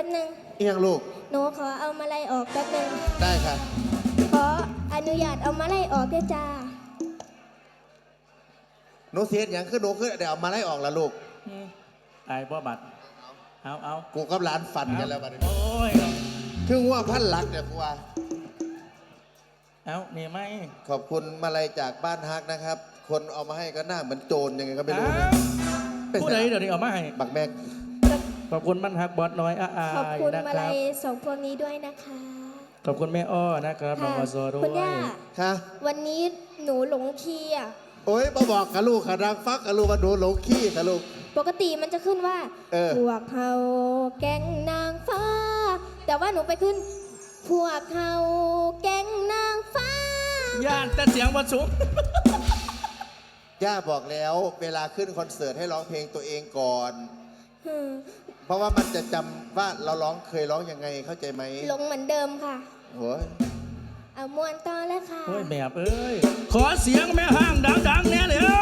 ป๊บหนึงเอียงลูก หนูขอเอามาไล่ออกแป๊บหนึงได้ค่ะ ขออนุญาตเอามาไล่ออกด้วยจ้าหนูเสียดอย่างขึ้นหนูขึ้นเดี๋ยวเอามาไล่ออกละลูกอืมตายบ่บัดเอาเอากูกับหลานฝันกันแล้วบัดนี้โอ้ยถึงว่าพันหลักเนี่ยกูว่า เอานี่ไหมขอบคุณมาลัยจากบ้านฮักนะครับ คนเอามาให้ก็หน้าเหมือนโจรยังไงก็ไม่รู้อ้านะวผู้ใดเดี๋ยวนี้เอามาให้บักแบก ขอบคุณมันฮักบอสน้อยอาอาขอบคุณนะมาคลัรับยสองพวงนี้ด้วยนะคะขอบคุณแม่อ้อนะครับน้องอโซด้วคุณยย่าค่ะวันนี้หนูหลงคีย์อะโอ้ยมาบอกกับลูกค่ะรังฟักกับลูกมาดูหลงขี้กับลูก ปกติมันจะขึ้นว่าเออ พวกเขาแก๊งนางฟ้า แต่ว่าหนูไปขึ้น พวกเขาแก๊งนางฟ้า ย่านแต่เสียงวันสูงย่าบอกแล้ว เวลาขึ้นคอนเสิร์ตให้ร้องเพลงตัวเองก่อน อืมเพ ราะว่ามันจะจำว่าเราร้องเคยร้องยังไงเข้าใจไหมหลงเหมือนเดิมค่ะ โอ้ยเอามวนต่อแล้วค่ะ โอ้ยแมบเอ้ย ขอเสียงแม่ห้างดังๆเนี่ยเดี๋ยว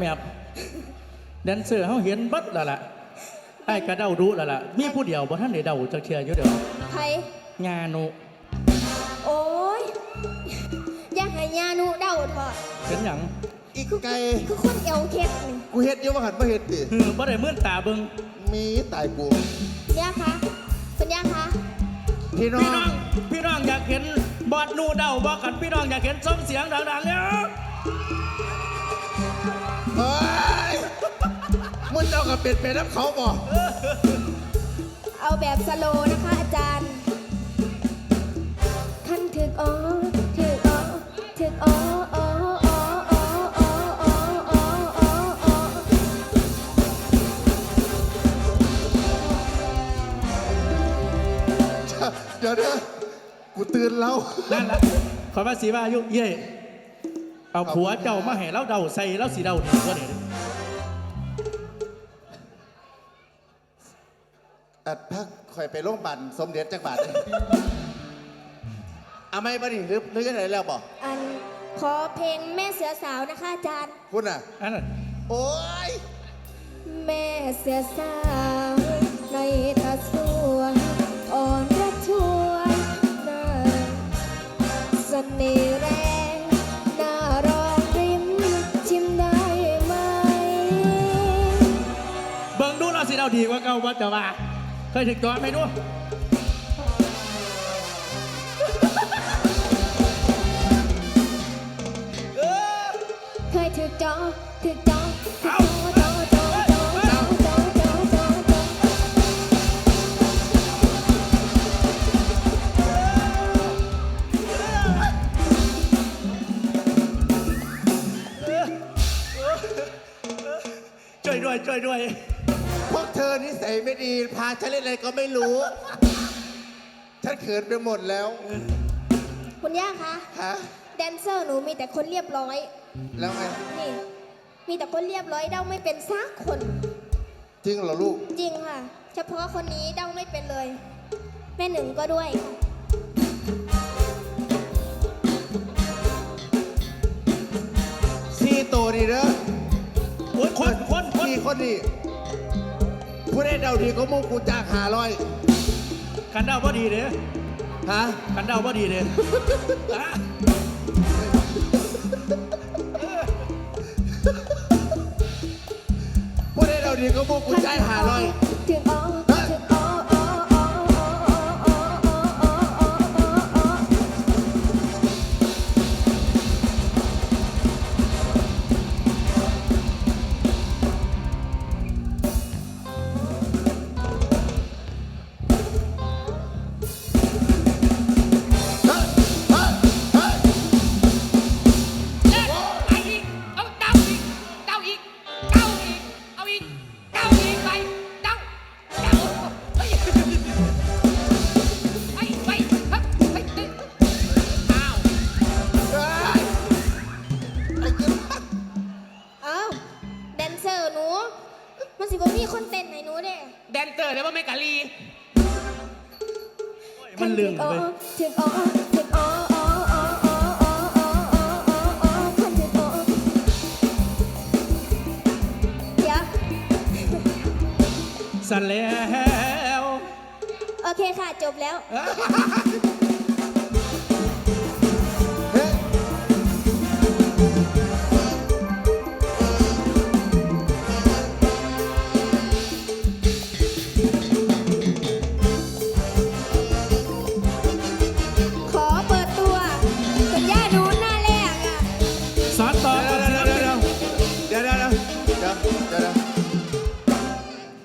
เดี๋ยวแมบแดนเซอร์เขาเห็นเบัดแล้วล่ะไอ้กระเด้ารู้แล้วล่ะ มีผู้เดียวบ่ท่านได้เดาจักเชียอยู่เดี๋ยวใคร งานุโอ้ยอย่าให้ยานูเดาเถอะเป็นหยังอีกไกลคือคนเอวเคล็ดนี่กูเฮ็ดเยอะว่าหันมาเฮ็ดดิหือบ่ได้มื่นตาเบิงมีตายกูย่าคะคุณย่าคะพี่น้อพี่น้อง งพี่น้องอยากเห็นบอดนูเดาบอกกันพี่น้องอยากเห็นส่งเสียงดังๆเนี่ย เจ้ากับเป็ดเป็ดน้ำเขาบ่เอาแบบสโลว์นะคะอาจารย์ขั้นถึกอ๋อถึกอ๋อถึกอ๋ออ๋ออ๋ออ๋ออ๋ออ๋ออ๋ออ๋ออ๋อเดี๋ยวเดี๋ยวกูตื่นแล้วนั่นแหละขอภาษีว่าอายุเย่เอาผัวเจ้ามาให้เราเดาใส่เราสีเดาดีกว่าเนี่ย อัดพักคอยไปโรงพยาบาลสมเด็จจักบาทเลยเอาไม่บ่ดิหรือหรือยังไงแล้วบอกอันขอเพลงแม่เสือสาวนะคะอาจารย์ คุณอะ อันนั้นโอ้ย แม่เสือสาวในตาสวยอ่อนระทวยน่าเสน่ห์แรงน่ารองริมชิมได้ไหม เบิ่งดูเราสีเดาดีกว่าเก่าว่าจะว่า เคยถึงตัวไหมดูเคยถึกจอถึกจอถึกจอจอจอจอจอจอจอจอจอช่วยด้วยช่วยด้วย เธอนิสัยไม่ดี พาฉันเล่นอะไรก็ไม่รู้ ฉันเขินไปหมดแล้ว คุณย่าคะ ฮะ แดนเซอร์หนูมีแต่คนเรียบร้อย แล้วไง นี่ มีแต่คนเรียบร้อยเดาไม่เป็นซักคน จริงเหรอลูก จริงค่ะ เฉพาะคนนี้เดาไม่เป็นเลย แม่หนึ่งก็ด้วยค่ะ สี่ตัวนี่เด้อโอ้ยคนคนคนสี่คนนี่ ผู้ได้เดาดีก็มุ่งกูจ้างหาร้อยกันเดาบ่ดีเด้อฮะกันเดาบ่ดีเด้ออะผู้ได้เดาดีก็มุ่งกูจ้างหาร้อย มันสิบ่มีคนเต้นให้หนูเด้แดนเซอร์แล้วว่าไม่กะลีมันลืมอ๋อเลยถึงอ๋อถึงอ๋ออ๋ออ๋ออ๋ออ๋ออ๋ออ๋ออ๋อคันถึงอ๋อเดี๋ยวสั่นแล้ว โอเคค่ะจบแล้วอะ